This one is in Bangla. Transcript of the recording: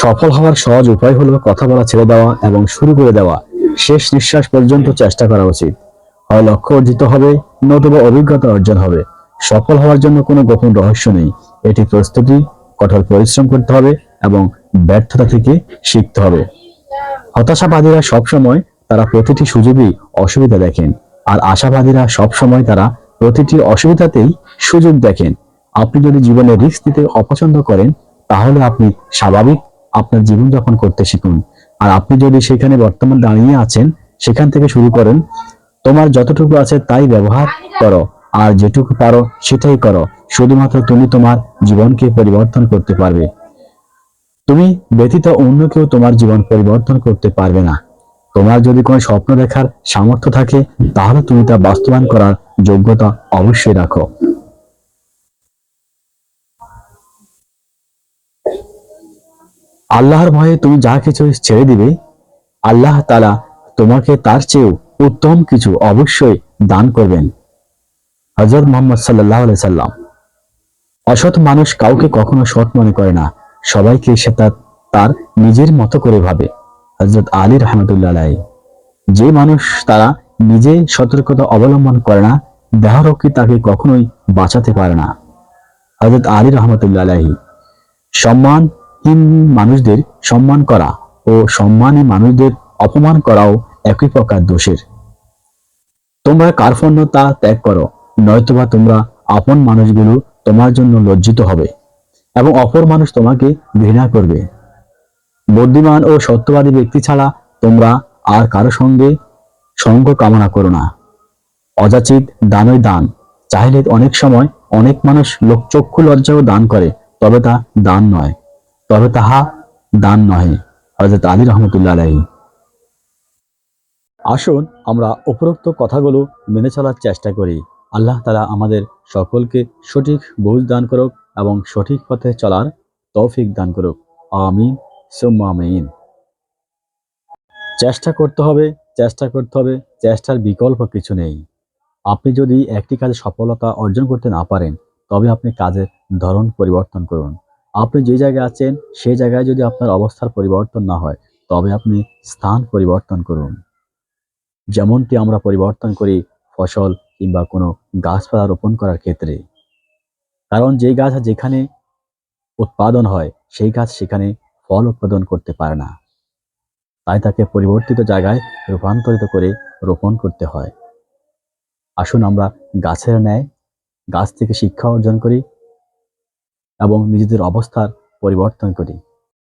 সফল হওয়ার সহজ উপায় হলো কথা বলা ছেড়ে দেওয়া এবং শুরু করে দেওয়া। শেষ নিঃশ্বাস পর্যন্ত চেষ্টা করা উচিত। হয় লক্ষ্য অর্জিত হবে নতুবা অভিজ্ঞতা অর্জন হবে। সফল হওয়ার জন্য কোনো গোপন রহস্য নেই। এটি প্রস্তুতি, কঠোর পরিশ্রম করতে হবে এবং ব্যর্থতা থেকে শিখতে হবে। হতাশাবাদীরা সবসময় তারা প্রতিটি সুযোগই অসুবিধা দেখেন আর আশাবাদীরা সবসময় তারা প্রতিটি অসুবিধাতেই সুযোগ দেখেন। আপনি যদি জীবনে রিস্ক নিতে অপছন্দ করেন, তাহলে আপনি স্বাভাবিক আপনার জীবনযাপন করতে শিখুন। আর আপনি যদি সেখানে বর্তমান দাঁড়িয়ে আছেন, সেখান থেকে শুরু করেন, তোমার যতটুকু আছে তাই ব্যবহার করো। আর যেটুকু পারো সেটাই করো। শুধুমাত্র তুমি তোমার জীবনকে পরিবর্তন করতে পারবে। তুমি ব্যতীত অন্য কেউ তোমার জীবন পরিবর্তন করতে পারবে না। তোমার যদি কোনো স্বপ্ন দেখার সামর্থ্য থাকে, তাহলে তুমি তা বাস্তবায়ন করার যোগ্যতা অবশ্যই রাখো। আল্লাহর ভয়ে তুমি যা কিছু ছেড়ে দিবে, আল্লাহ তালা তোমাকে তার চেয়েও উত্তম কিছু অবশ্যই দান করবেন। হজরত মোহাম্মদ সাল্লাহ সাল্লাম। অসৎ মানুষ কাউকে কখনো সৎ মনে করে না, সবাইকে সে তার নিজের মতো করে ভাবে। হজরত আলী রহমতুল্লাহ। যে মানুষ তারা নিজে সতর্কতা অবলম্বন করে না দেহরক্ষী তাকে কখনোই বাঁচাতে পারে না। হজরত আলী রহমতুল্লাহ আলাহি সম্মানহীন মানুষদের সম্মান করা ও সম্মানী মানুষদের অপমান করাও একই প্রকার দোষের। তোমরা কার্পণ্যতা ত্যাগ করো, নয়তোবা তোমরা আপন মানুষগুলো তোমার জন্য লজ্জিত হবে এবং অপর মানুষ তোমাকে ঘৃণা করবে। বুদ্ধিমান ও সত্যবাদী ব্যক্তি ছাড়া তোমরা আর কারও সঙ্গে সঙ্গ কামনা করো না। অযাচিত দানই দান। চাইলে অনেক সময় অনেক মানুষ লোকচক্ষু লজ্জাও দান করে, তবে তা দান নয়। তবে তাহা দান নহে। হজরত আলী রহমতুল্লাহ আলাহি আসুন আমরা উপরোক্ত কথাগুলো মেনে চলার চেষ্টা করি। আল্লাহ তালা আমাদের সকলকে সঠিক বুঝ দান করুক এবং সঠিক পথে চলার তৌফিক দান করুক। আমিন। সুম্মা আমিন। চেষ্টা করতে হবে, চেষ্টা করতে হবে, চেষ্টার বিকল্প কিছু নেই। আপনি যদি একটি কাজে সফলতা অর্জন করতে না পারেন, তবে আপনি কাজের ধরন পরিবর্তন করুন। আপনি যে জায়গায় আছেন সেই জায়গায় যদি আপনার অবস্থার পরিবর্তন না হয়, তবে আপনি স্থান পরিবর্তন করুন। যেমনটি আমরা পরিবর্তন করি ফসল কিংবা কোনো গাছপালা রোপণ করার ক্ষেত্রে। কারণ যে গাছ যেখানে উৎপাদন হয়, সেই গাছ সেখানে ফল উৎপাদন করতে পারে না। তাই তাকে পরিবর্তিত জায়গায় রূপান্তরিত করে রোপণ করতে হয়। আসুন আমরা গাছের ন্যায় গাছ থেকে শিক্ষা অর্জন করি এবং নিজেদের অবস্থার পরিবর্তন করি।